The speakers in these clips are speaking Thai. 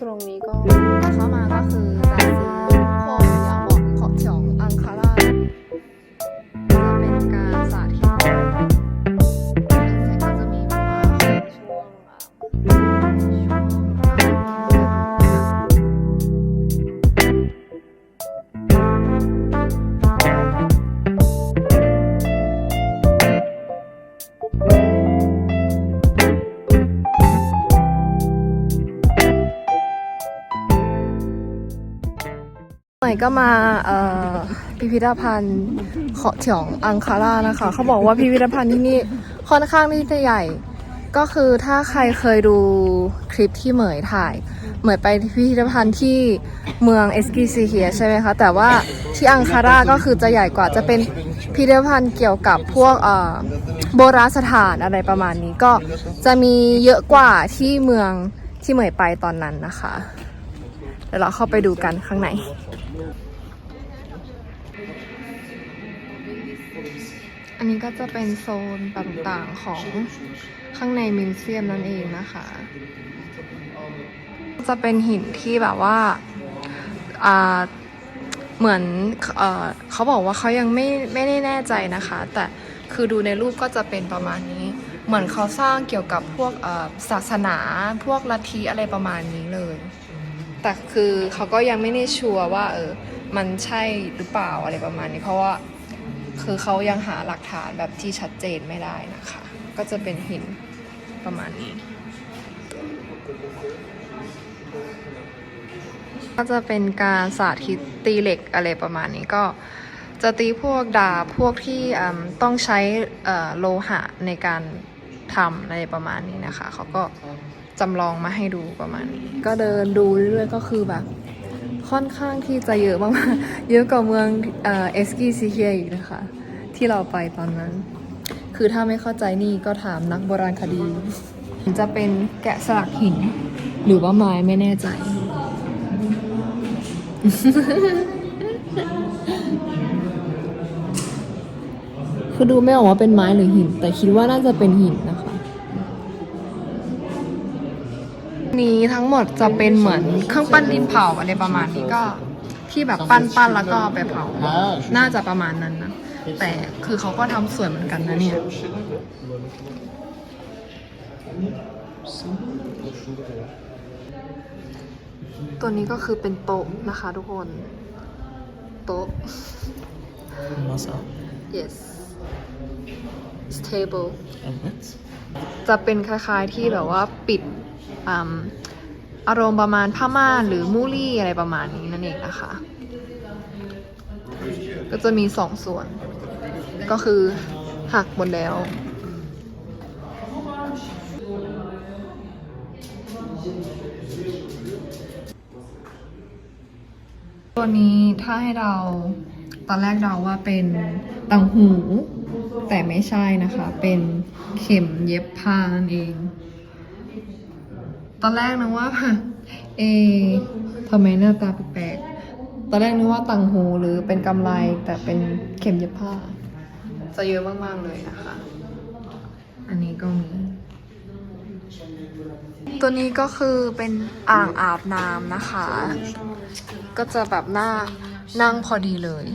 ตรงนี้ก็เข้ามาก็คือ ม่ก็มาพิพิธภัณฑ์เขาะเฉียงอังคารานะคะ เขาบอกว่าพิพิธภัณฑ์ที่นี่ค่อนข้างที่จะใหญ่ ก็คือถ้าใครเคยดูคลิปที่เหมยถ่าย เหมยไปพิพิธภัณฑ์ที่เมืองเอสกิซิเฮียใช่ไหมคะ แต่ว่าที่อังคาราก็คือจะใหญ่กว่าจะเป็นพิพิธภัณฑ์เกี่ยวกับพวกโบราณสถานอะไรประมาณนี้ก็จะมีเยอะกว่าที่เมืองที่เหมยไปตอนนั้นนะคะ ดี๋ยวเราเข้าไปดูกันข้างในอันนี้ก็จะเป็นโซนต่างๆของข้างในมิวเซียมนั่นเองนะคะ จะเป็นหินที่แบบว่าเหมือนเอเขาบอกว่าเขายังไม่ไม่ได้แน่ใจนะคะ แต่คือดูในรูปก็จะเป็นประมาณนี้ เหมือนเขาสร้างเกี่ยวกับพวกศาสนาพวกลัทธิอะไรประมาณนี้เลย แต่คือเขาก็ยังไม่ได้ชัวร์ว่าเออมันใช่หรือเปล่าอะไรประมาณนี้ เพราะว่าคือเขายังหาหลักฐานแบบที่ชัดเจนไม่ได้นะคะ ก็จะเป็นหินประมาณนี้ ก็จะเป็นการสาธิตตีเหล็กอะไรประมาณนี้ก็จะตีพวกดาบพวกที่ต้องใช้โลหะในการ ทำอะไรประมาณนี้นะคะ เขาก็จำลองมาให้ดูประมาณนี้ ก็เดินดูเรื่อยๆก็คือแบบ ค่อนข้างที่จะเยอะมากๆเยอะกว่าเมืองเอสกีซีเฮียอีกนะคะ ที่เราไปตอนนั้น คือถ้าไม่เข้าใจนี่ก็ถามนักโบราณคดี จะเป็นแกะสลักหิน หรือว่าไม้ไม่แน่ใจคือดูไม่ออกว่าเป็นไม้หรือหิน แต่คิดว่าน่าจะเป็นหินนะ นี้ทั้งหมดจะเป็นเหมือนเครื่องปั้นดินเผาอะไรประมาณนี้ก็ที่แบบปั้นปั้นๆแล้วก็เอาไปเผา น่าจะประมาณนั้นนะ แต่คือเขาก็ทำสวยเหมือนกันนะเนี่ย ตัวนี้ก็คือเป็นโต๊ะนะคะทุกคน โต๊ะ Masa. yes It's table And what? จะเป็นคล้ายๆที่แบบว่าปิด อารมณ์ประมาณผ้าม่านหรือมูลี่อะไรประมาณนี้นั่นเองนะคะ ก็จะมีสองส่วน ก็คือหักหมดแล้ว ตัวนี้ถ้าให้เราตอนแรกเราว่าเป็นตังหู แต่ไม่ใช่นะคะ เป็นเข็มเย็บผ้านั่นเอง ตอนแรกนึกว่า เอะทำไมหน้าตาแปลกๆตอนแรกนึกว่าตังหูหรือเป็นกำไรแต่เป็นเข็มเย็บผ้า จะเยอะมากๆเลยนะคะ อันนี้ก็มี ตัวนี้ก็คือเป็นอ่างอาบน้ำนะคะ ก็จะแบบหน้านั่งพอดีเลย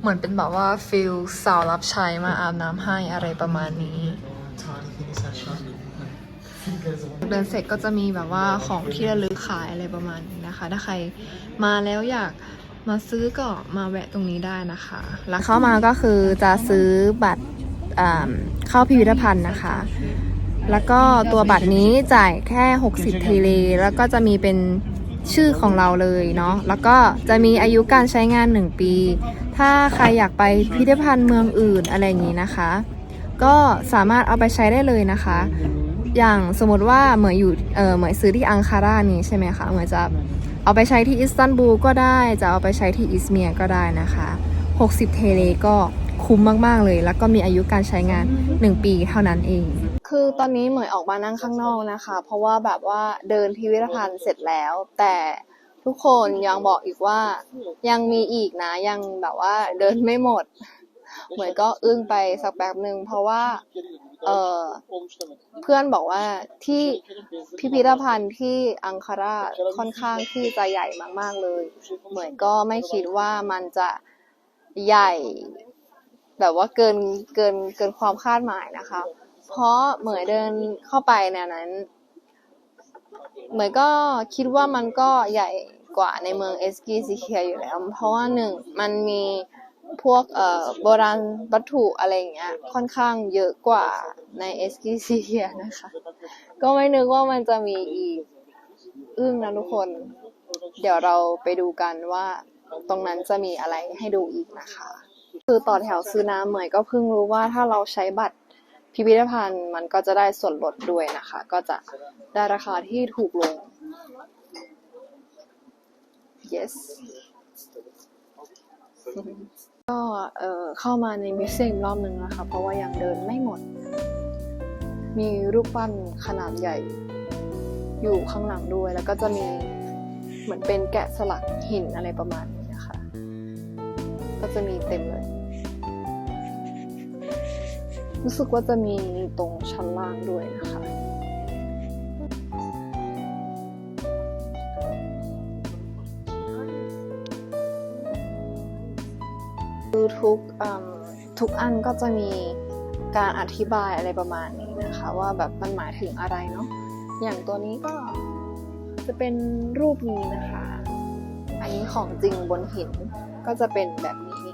เหมือนเป็นแบบว่าฟิลสาวรับใช้มาอาบน้ำให้อะไรประมาณนี้ เดินเสร็จก็จะมีแบบว่าของที่ระลึกขายอะไรประมาณนี้นะคะ ถ้าใครมาแล้วอยากมาซื้อก็มาแวะตรงนี้ได้นะคะแล้วเข้ามาก็คือจะซื้อบัตรเข้าพิพิธภัณฑ์นะคะ แล้วก็ตัวบัตรนี้จ่ายแค่ 60เทเล แล้วก็จะมีเป็นชื่อของเราเลยเนาะ แล้วก็จะมีอายุการใช้งาน 1 ปี ถ้าใครอยากไปพิพิธภัณฑ์เมืองอื่นอะไรอย่างนี้นะคะ ก็สามารถเอาไปใช้ได้เลยนะคะ อย่างสมมติว่าเหมยอยู่เออเหมยซื้อที่อังคารานี้ใช่ไหมคะเหมยจะเอาไปใช้ที่อิสตันบูลก็ได้ จะเอาไปใช้ที่อิสเมียก็ได้นะคะ 60 เทเลก็คุ้มมาก ๆ เลย แล้วก็มีอายุการใช้งาน 1 ปีเท่านั้นเอง คือตอนนี้เหมยออกมานั่งข้างนอกนะคะ เพราะว่าแบบว่าเดินพิพิธภัณฑ์เสร็จแล้ว แต่ทุกคนยังบอกอีกว่ายังมีอีกนะ ยังแบบว่าเดินไม่หมด เหมยก็อึ้งไปสักแป๊บหนึ่งเพราะว่า เออเพื่อนบอกว่าที่พิพิธภัณฑ์ที่อังคาราค่อนข้างที่จะใหญ่มากๆเลย เหมือนก็ไม่คิดว่ามันจะใหญ่ แบบว่าเกินเกินเกินความคาดหมายนะคะ เพราะเหมือนเดินเข้าไปในนั้น เหมือนก็คิดว่ามันก็ใหญ่กว่าในเมืองเอสกีซิเคียอยู่แล้ว เพราะว่าหนึ่งมันมี พวกเอ่อโบราณวัตถุอะไรอย่างเงี้ยค่อนข้างเยอะกว่าในเอสกีซิเคียนะคะ ก็ไม่นึกว่ามันจะมีอีกอึ้งนะทุกคน เดี๋ยวเราไปดูกันว่าตรงนั้นจะมีอะไรให้ดูอีกนะคะ คือต่อแถวซื้อน้ำเหมยก็เพิ่งรู้ว่าถ้าเราใช้บัตรพิพิธภัณฑ์มันก็จะได้ส่วนลดด้วยนะคะ ก็จะได้ราคาที่ถูกลง yes ก็เอ่อเข้ามาในมิวเซียมรอบหนึ่งนะคะ เพราะว่ายังเดินไม่หมด มีรูปปั้นขนาดใหญ่ อยู่ข้างหลังด้วย แล้วก็จะมีเหมือนเป็นแกะสลักหินอะไรประมาณนี้นะคะ ก็จะมีเต็มเลย รู้สึกว่าจะมีตรงชั้นล่างด้วยนะคะ คือทุกทุกอันก็จะมีการอธิบายอะไรประมาณนี้นะคะ ว่าแบบมันหมายถึงอะไรเนาะอย่างตัวนี้ก็จะเป็นรูปนี้นะคะ อันนี้ของจริงบนหินก็จะเป็นแบบนี้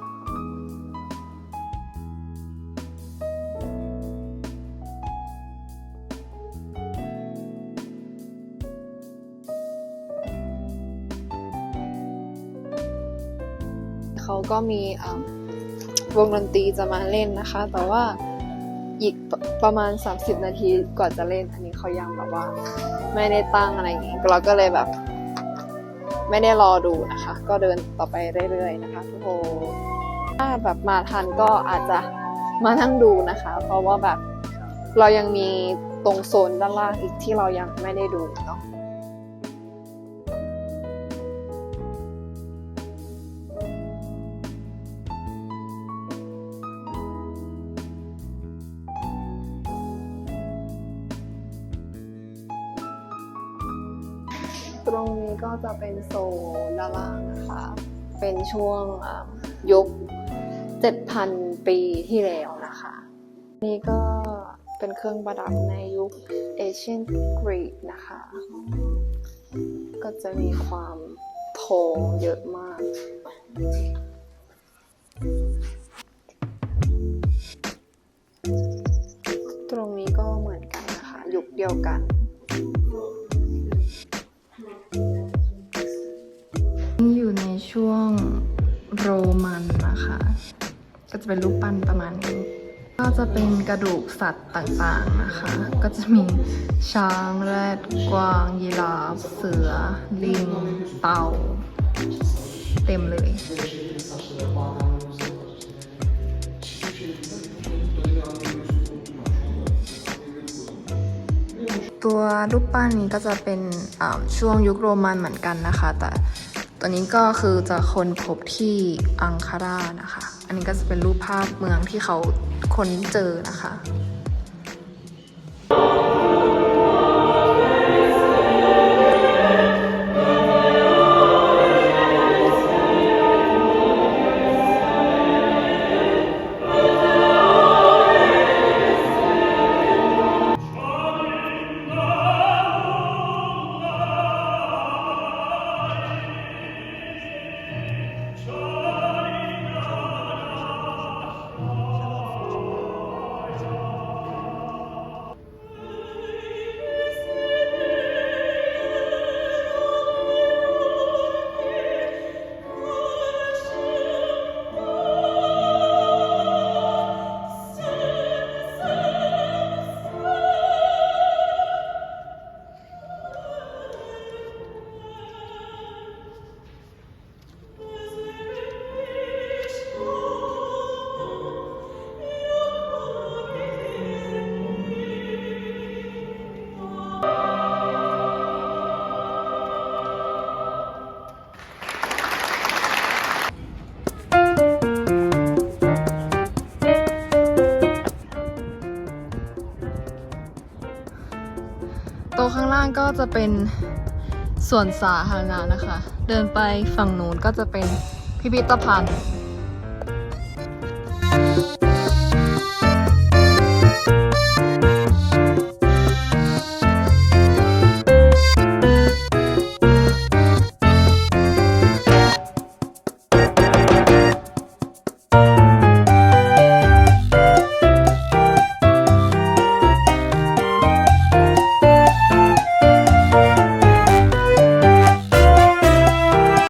ก็มีวงดนตรีจะมาเล่นนะคะ แต่ว่าอีกปประมาณ 30 นาทีก่อนจะเล่น อันนี้เขายังแบบว่า ไม่ได้ตั้งอะไรอย่างงี้เราก็เลยแบบ ไม่ได้รอดูนะคะ ก็เดินต่อไปเรื่อยๆนะคะทุกคนถ้าแบบมาทันก็อาจจะมานั่งดูนะคะ เพราะว่าแบบเรายังมีตรงโซนด้านล่างอีกที่เรายังไม่ได้ดูเนาะ ตรงนี้ก็จะเป็นโซนด้านล่างนะคะ เป็นช่วงยุค 7,000 ปีที่แล้วนะคะ นี่ก็เป็นเครื่องประดับในยุค Ancient Greek นะคะ ก็จะมีความทองเยอะมาก ตรงนี้ก็เหมือนกันนะคะ ยุคเดียวกัน อยู่ในช่วงโรมันนะคะ ก็จะเป็นรูปปั้นประมาณนี้ ก็จะเป็นกระดูกสัตว์ต่างๆนะคะ ก็จะมีช้างแรดกวางยีราฟเสือ ลิง เต่า เต็มเลย ตัวรูปปั้นนี้ก็จะเป็นช่วงยุคโรมันเหมือนกันนะคะ แต่ตัวนี้ก็คือจะค้นพบที่อังคารานะคะ อันนี้ก็จะเป็นรูปภาพเมืองที่เขาค้นเจอนะคะ โต๊ะข้างล่างก็จะเป็นส่วนสาธารณะนะคะ เดินไปฝั่งนู้นก็จะเป็นพิพิธภัณฑ์